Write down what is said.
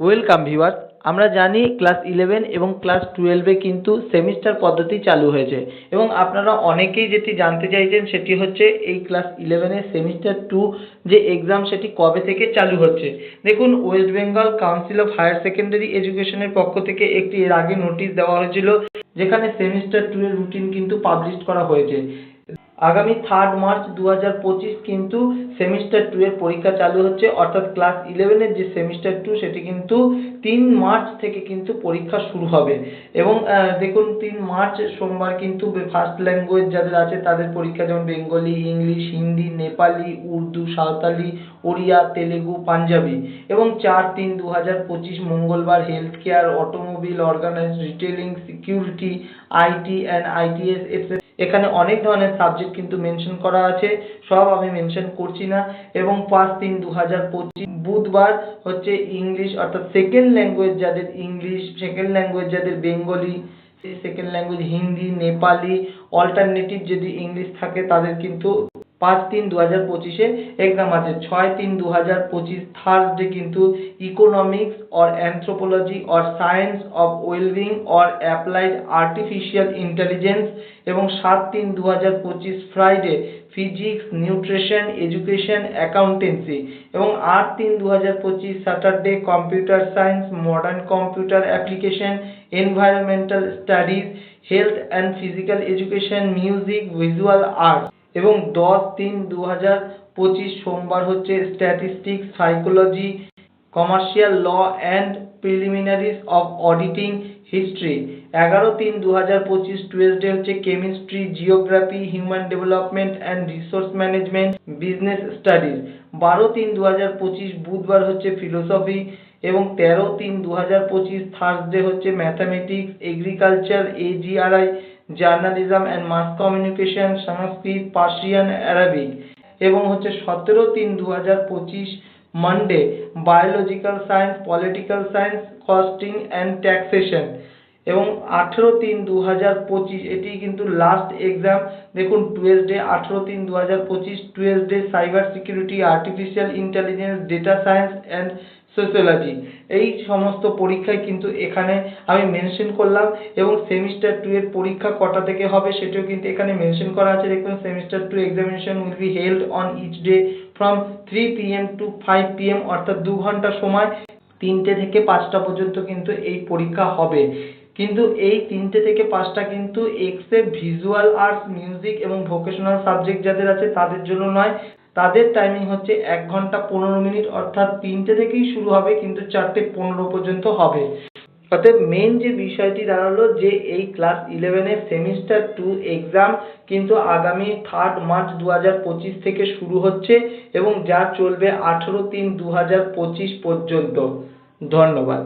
Welcome viewers আমরা জানি class eleven এবং ক্লাস টুয়েলভে কিন্তু সেমিস্টার পদ্ধতি চালু হয়েছে। এবং আপনারা অনেকেই যেটি জানতে চাইছেন সেটি হচ্ছে এই ক্লাস ইলেভেনের সেমিস্টার টু যে এক্সাম সেটি কবে থেকে চালু হচ্ছে। দেখুন West Bengal council of higher secondary এডুকেশনের পক্ষ থেকে একটি এর আগে নোটিশ দেওয়া হয়েছিল, যেখানে সেমিস্টার টু এর রুটিন কিন্তু পাবলিশ করা হয়েছে। আগামী থার্ড মার্চ দু হাজার পঁচিশ কিন্তু সেমিস্টার টু এর পরীক্ষা চালু হচ্ছে অর্থাৎ ক্লাস ইলেভেনের যে সেমিস্টার টু সেটি কিন্তু তিন মার্চ থেকে কিন্তু পরীক্ষা শুরু হবে। এবং আহ, দেখুন তিন মার্চ সোমবার কিন্তু ফার্স্ট ল্যাঙ্গুয়েজ যাদের আছে তাদের পরীক্ষা যেমন বেঙ্গলি ইংলিশ হিন্দি নেপালি উর্দু সাঁওতালি ওড়িয়া তেলেগু পাঞ্জাবি। এবং চার তিন দু হাজার পঁচিশ মঙ্গলবার care automobile organise retailing security IT and ITES etcetera এখানে অনেক ধরনের সাবজেক্ট কিন্তু মেনশন করা আছে, সব আমি মেনশন করছি না। এবং পাঁচ তিন দু হাজার পঁচিশ বুধবার হচ্ছে ইংলিশ অর্থাৎ সেকেন্ড ল্যাঙ্গুয়েজ যাদের ইংলিশ সেকেন্ড ল্যাঙ্গুয়েজ যাদের Bengali second language Hindi, Nepali alternative যদি ইংলিশ থাকে তাদের কিন্তু পাঁচ তিন দু হাজার পঁচিশে এক্সাম আছে ছয় তিন দু হাজার পঁচিশ থার্সডে কিন্তু economics or anthropology or science of wellbeing or applied artificial intelligence এবং সাত তিন দু হাজার পঁচিশ Friday physics nutrition education accountancy এবং আট তিন দু হাজার পঁচিশ Saturday computer science modern computer application environmental studies health and physical education music visual art এবং দশ তিন দু হাজার পঁচিশ সোমবার হচ্ছে statistics psychology commercial law and preliminaries of auditing history এগারো তিন দু হাজার পঁচিশ টুয়েসডে হচ্ছে chemistry geography human development and resource management business studies বারো তিন দু হাজার পঁচিশ বুধবার হচ্ছে ফিলোসফি এবং তেরো তিন দু হাজার পঁচিশ থার্সডে হচ্ছে mathematics agriculture AGRI journalism and mass communication Sanskrit, Persian Arabic এবং হচ্ছে সতেরো তিন দু হাজার পঁচিশ Monday biological science political science costing and taxation এবং আঠেরো তিন দু হাজার পঁচিশ এটি কিন্তু লাস্ট এক্সাম দেখুন টুয়েসডে আঠেরো তিন দু হাজার পঁচিশ Tuesday cyber security artificial intelligence data science and sociology এই সমস্ত পরীক্ষায় কিন্তু এখানে আমি মেনশন করলাম এবং সেমিস্টার টু এর পরীক্ষা কটা থেকে হবে সেটাও কিন্তু এখানে মেনশন করা আছে। দেখুন semester two examination will be held on each day from three PM to five PM অর্থাৎ দু ঘণ্টা সময়। তিনটে থেকে পাঁচটা পর্যন্ত কিন্তু এই পরীক্ষা হবে। কিন্তু এই তিনটে থেকে পাঁচটা কিন্তু এক্সেপ্ট ভিজুয়াল আর্টস মিউজিক এবং ভোকেশনাল সাবজেক্ট যাদের আছে তাদের জন্য নয়। তাদের টাইমিং হচ্ছে এক ঘণ্টা পনেরো মিনিট, অর্থাৎ তিনটে থেকেই শুরু হবে, কিন্তু চারটে পনেরো পর্যন্ত হবে। অতএব মেন যে বিষয়টি দাঁড়াল যে এই ক্লাস ইলেভেনের সেমিস্টার টু এক্সাম কিন্তু আগামী থার্ড মার্চ দু পঁচিশ থেকে শুরু হচ্ছে এবং যা চলবে আঠেরো তিন দু পঁচিশ পর্যন্ত। ধন্যবাদ।